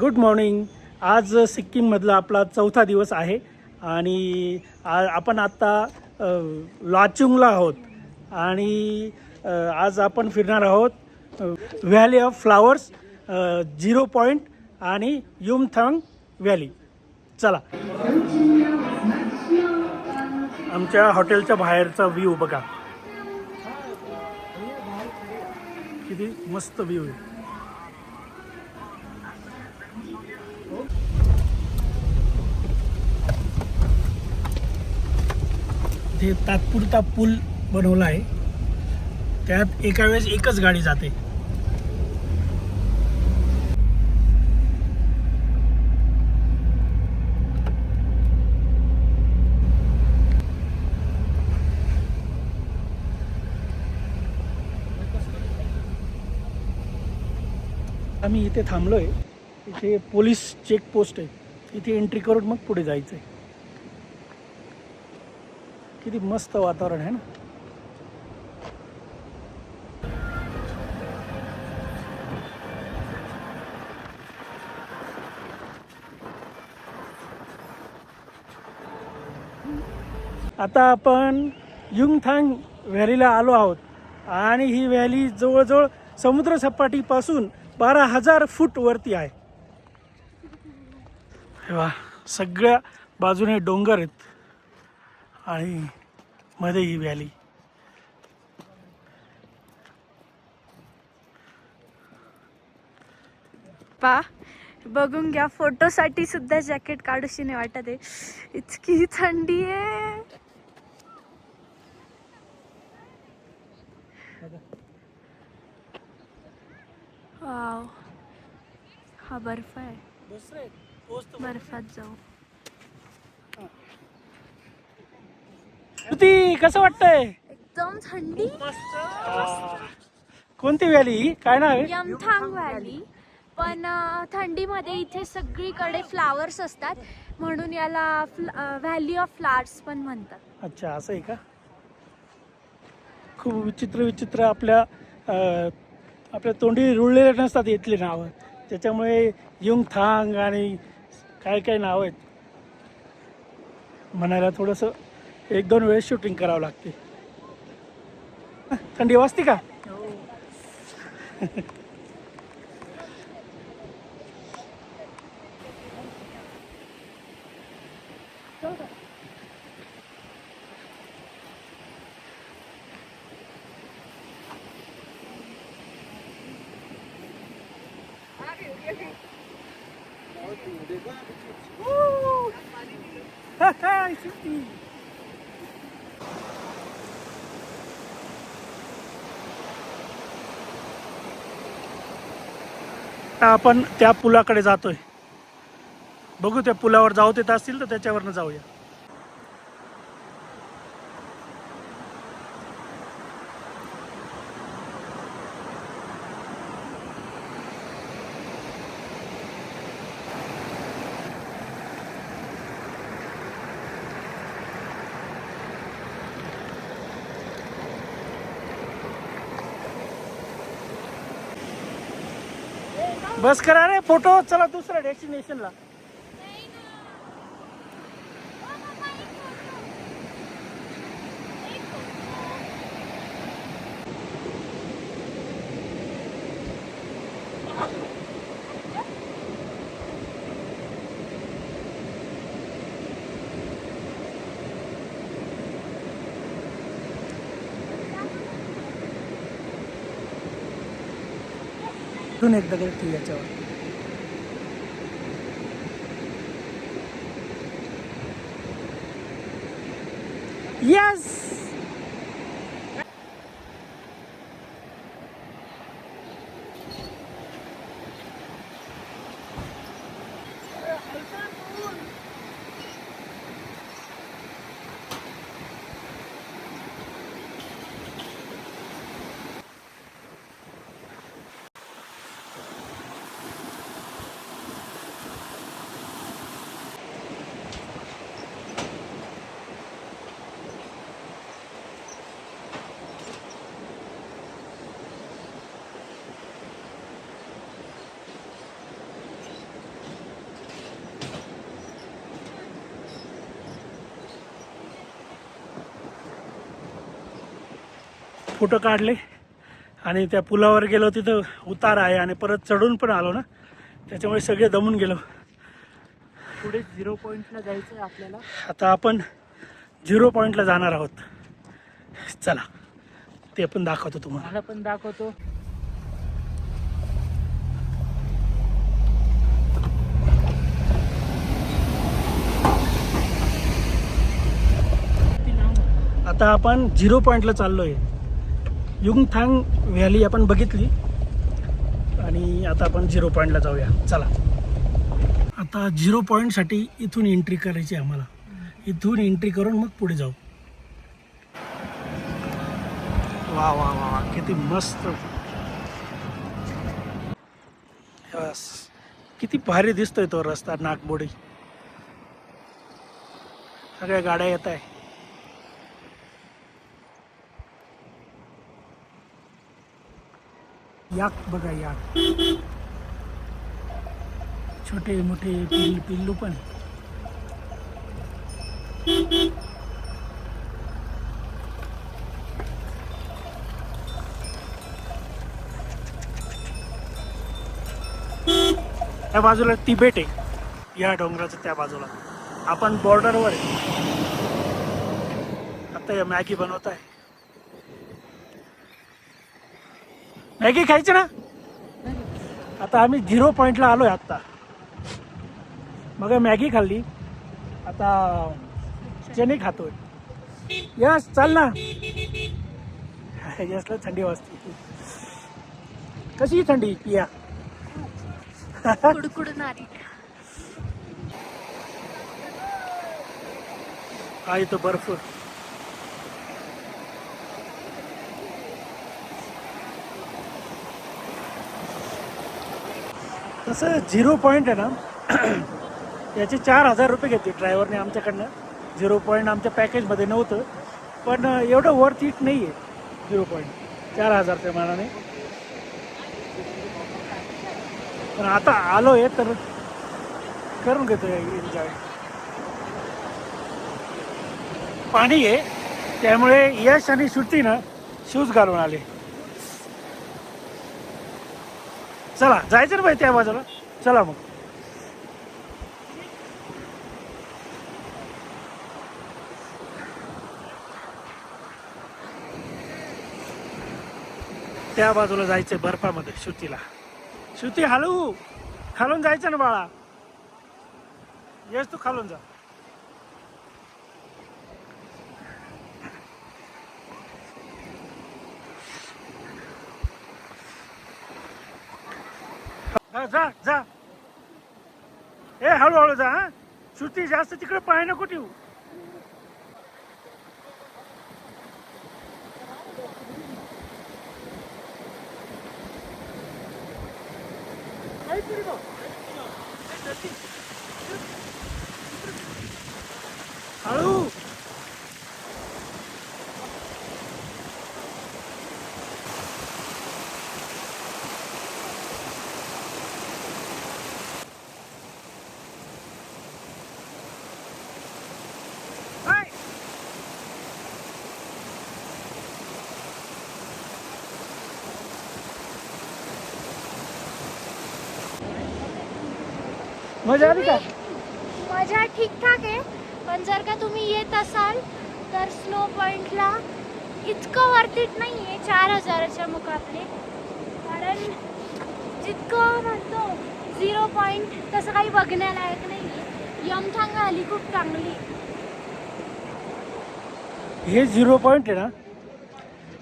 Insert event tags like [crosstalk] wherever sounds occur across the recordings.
Good morning आज सिक्कीममधला आपला चौथा दिवस आहे आणि आपण आत्ता लाचुंगला आहोत. आणि आज आपण फिरणार आहोत valley of flowers zero point आणि युमथांग व्हॅली चला. आमच्या हॉटेलच्या बाहेरचा व्ह्यू बघा. किती मस्त व्ह्यू आहे. तात्पुरता पूल बनवला आहे. त्यात एका वेळेस एकच गाडी जाते. आम्ही इथे थांबलो आहे इथे पोलीस चेक पोस्ट आहे. इथे एंट्री करून मग पुढे जायचं आहे किती मस्त वातावरण आहे ना? आता आपण युंगथांग व्हॅलीला आलो आहोत. आणि ही व्हॅली जवळजवळ समुद्रसपाटीपासून बारा हजार फूट वरती आहे. वा सगळ्या बाजूने डोंगर आहेत. आणि मध्ये ही व्हॅली पा बघून घ्या फोटोसाठी सुद्धा जॅकेट काढूशी नाही वाटत आहे. इतकी थंडी आहे. वाव. हा बर्फ आहे. बर्फात जाऊ. श्रुती कसं वाटतंय? एकदम थंडी. कोणती व्हॅली? ही काय नाव आहे? यमथांग व्हॅली. पण थंडीमध्ये इथे सगळीकडे फ्लावर्स असतात. म्हणून याला व्हॅली ऑफ फ्लावर्स पण म्हणतात. अच्छा असं आहे का? खूप विचित्र विचित्र आपल्या आपल्या तोंडी रुळलेले नसतात इथली नावं. त्याच्यामुळे युंगथांग आणि काय काय नावं आहेत म्हणायला थोडंसं एक दोन वेळेस शूटिंग करावं लागते. थंडी वाजते का? हो. [laughs] आपण त्या पुलाकडे जातोय. बघू त्या पुलावर जाऊ देत असतील तर त्याच्यावरनं जाऊया. बस करा रे फोटो चला दुसऱ्या डेस्टिनेशनला अजून एकदा तरी याच्यावर यस फोटो काढले आणि त्या पुलावर गेलो तिथं उतार आहे आणि परत चढून पण आलो ना. त्याच्यामुळे सगळे दमून गेलो. पुढे झिरो पॉईंटला जायचं आहे आपल्याला? आता आपण झिरो पॉईंटला जाणार आहोत. चला ते पण दाखवतो तुम्हाला. मला पण दाखवतो? आता आपण झिरो पॉईंटला चाललो आहे युंगथांग व्हॅली आपण बघितली. आणि आता आपण झिरो पॉईंटला जाऊया. चला. आता झिरो पॉईंटसाठी इथून एंट्री करायची आहे आम्हाला. इथून एंट्री करून मग पुढे जाऊ. वा वा वा वा किती मस्त. बस किती भारी दिसतोय तो रस्ता नागबोडी सगळ्या गाड्या येत आहे. याक बघा याक. छोटे मोठे पिल्लू पिल्लू पण. त्या बाजूला तिबेट आहे. या डोंगराचं त्या बाजूला. आपण बॉर्डरवर आहे. आता या मॅगी बनवत आहे मॅगी खायची ना. आता आम्ही झिरो पॉईंटला आलोय आत्ता. मग मॅगी खाल्ली. आता चणे खातोय. यस चाल ना. यसला थंडी वाजते. कशी आहे थंडी पिया? हा इथं बर्फ. तसं झिरो पॉईंट आहे ना याचे चार हजार रुपये घेते ड्रायव्हरने आमच्याकडनं. झिरो पॉईंट आमच्या पॅकेजमध्ये नव्हतं पण एवढं वर्थ इट नाही आहे झिरो पॉईंट चार हजारच्या मानाने पण आता आलो आहे तर करून घेतो एन्जॉय पाणी आहे त्यामुळे यश आणि श्रुती ना शूज घालून आले. चला जायचं ना भाई त्या बाजूला. चला मग. त्या बाजूला जायचंय बर्फामध्ये श्रुतीला. श्रुती हलवू खालून जायचं ना बाळा. येस तू खालून जा. जा जा ए हळूहळू जा हा श्रुती जास्त तिकडे पाय नको ठेवू हळू मजा आली का? मजा ठीकठाक आहे. पण जर का तुम्ही येत असाल तर स्नो पॉइंटला इतकं वर्थिट नाही आहे चार हजाराच्या मुकाबले. कारण जितकं म्हणतो झिरो पॉईंट तसं काही बघण्यालायक नाही आहे यमथांग आली खूप चांगली. हे झिरो पॉईंट आहे ना?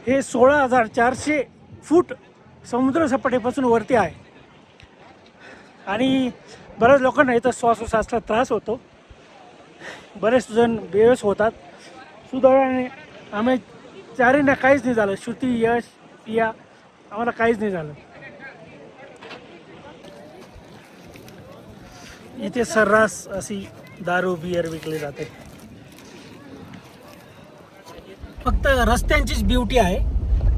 हे सोळा हजार चारशे फूट समुद्र सपाटीपासून वरती आहे. आणि बऱ्याच लोकांना इथं श्वासोश्वासाचा त्रास होतो. बरेच जण बेवस होतात. सुदैवाने आम्ही चारींना काहीच नाही झालं. श्रुती यश पिया आम्हाला काहीच नाही झालं. इथे सर्रास अशी दारू बियर विकली जाते. फक्त रस्त्यांचीच ब्युटी आहे.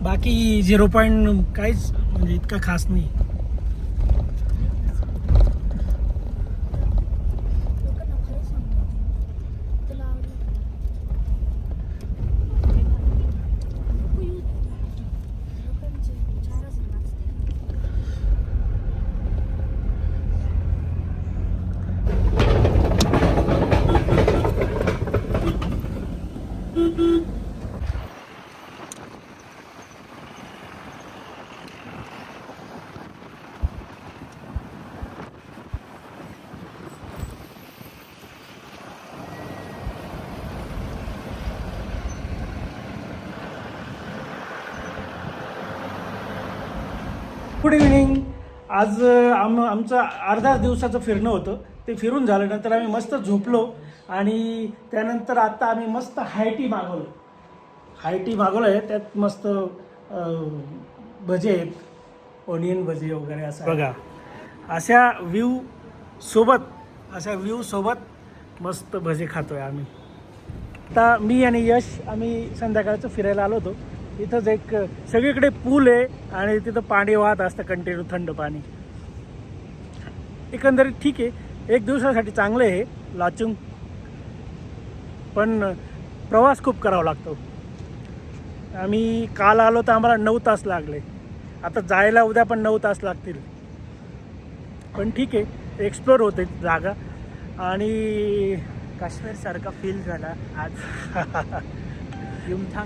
बाकी झिरो पॉईंट काहीच म्हणजे इतका खास नाही. Good evening. आज आम आमचं अर्धा दिवसाचं फिरणं होतं. ते फिरून झाल्यानंतर आम्ही मस्त झोपलो आणि त्यानंतर आता आम्ही मस्त हायटी मागवलं. हायटी मागवलं आहे त्यात मस्त भजे आहेत. ओनियन भजे वगैरे असं बघा. अशा व्ह्यू सोबत अशा व्ह्यू सोबत मस्त भजे खातोय आम्ही. आता मी आणि यश आम्ही संध्याकाळचं फिरायला आलो होतो. इथंच एक सगळीकडे पूल आहे आणि तिथं पाणी वाहत असतं कंटिन्यू थंड पाणी. एकंदरीत ठीक आहे. एक दिवसासाठी चांगलं आहे लाचुंग पण प्रवास खूप करावा लागतो. आम्ही काल आलो तर आम्हाला नऊ तास लागले. आता जायला उद्या पण नऊ तास लागतील. पण ठीक आहे. एक्सप्लोर होते जागा. आणि काश्मीर सारखा फील झाला आज. [laughs]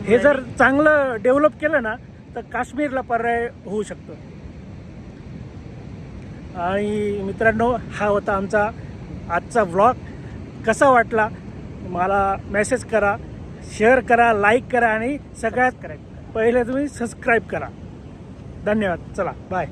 हे जर चांगलं डेव्हलप केलं ना तर काश्मीरला पर्याय होऊ शकतो. आणि मित्रांनो हा होता आमचा आजचा व्लॉग कसा वाटला मला मेसेज करा शेअर करा लाईक करा आणि सगळ्यात पहिले तुम्ही सबस्क्राईब करा. धन्यवाद. चला बाय